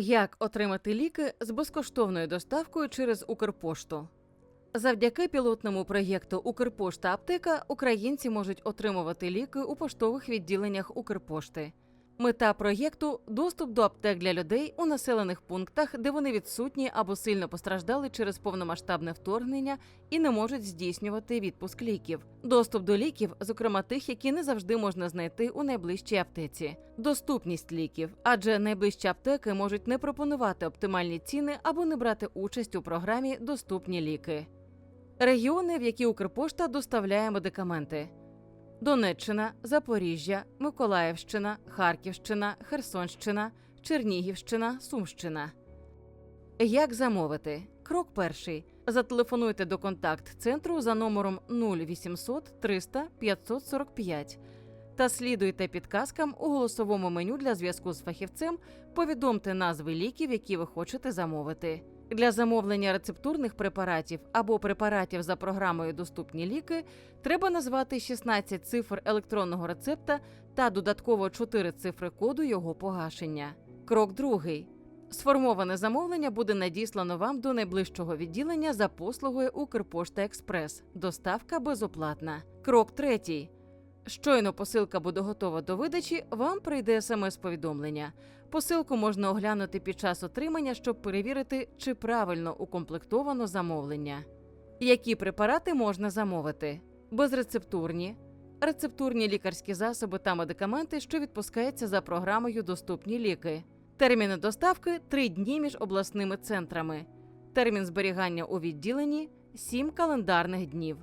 Як отримати ліки з безкоштовною доставкою через Укрпошту? Завдяки пілотному проєкту Укрпошта Аптека українці можуть отримувати ліки у поштових відділеннях Укрпошти. Мета проєкту доступ до аптек для людей у населених пунктах, де вони відсутні або сильно постраждали через повномасштабне вторгнення і не можуть здійснювати відпуск ліків. Доступ до ліків, зокрема тих, які не завжди можна знайти у найближчій аптеці. Доступність ліків, адже найближчі аптеки можуть не пропонувати оптимальні ціни або не брати участь у програмі Доступні ліки. Регіони, в які Укрпошта доставляє медикаменти. Донеччина, Запоріжжя, Миколаївщина, Харківщина, Херсонщина, Чернігівщина, Сумщина. Як замовити? Крок перший. Зателефонуйте до контакт-центру за номером 0800 300 545 та слідуйте підказкам у голосовому меню для зв'язку з фахівцем. Повідомте назви ліків, які ви хочете замовити. Для замовлення рецептурних препаратів або препаратів за програмою Доступні ліки треба назвати 16 цифр електронного рецепта та додатково 4 цифри коду його погашення. Крок другий. Сформоване замовлення буде надіслано вам до найближчого відділення за послугою Укрпошта Експрес. Доставка безоплатна. Крок третій. Щойно посилка буде готова до видачі, вам прийде смс-повідомлення. Посилку можна оглянути під час отримання, щоб перевірити, чи правильно укомплектовано замовлення. Які препарати можна замовити? Безрецептурні, рецептурні лікарські засоби та медикаменти, що відпускаються за програмою Доступні ліки. Терміни доставки 3 дні між обласними центрами. Термін зберігання у відділенні 7 календарних днів.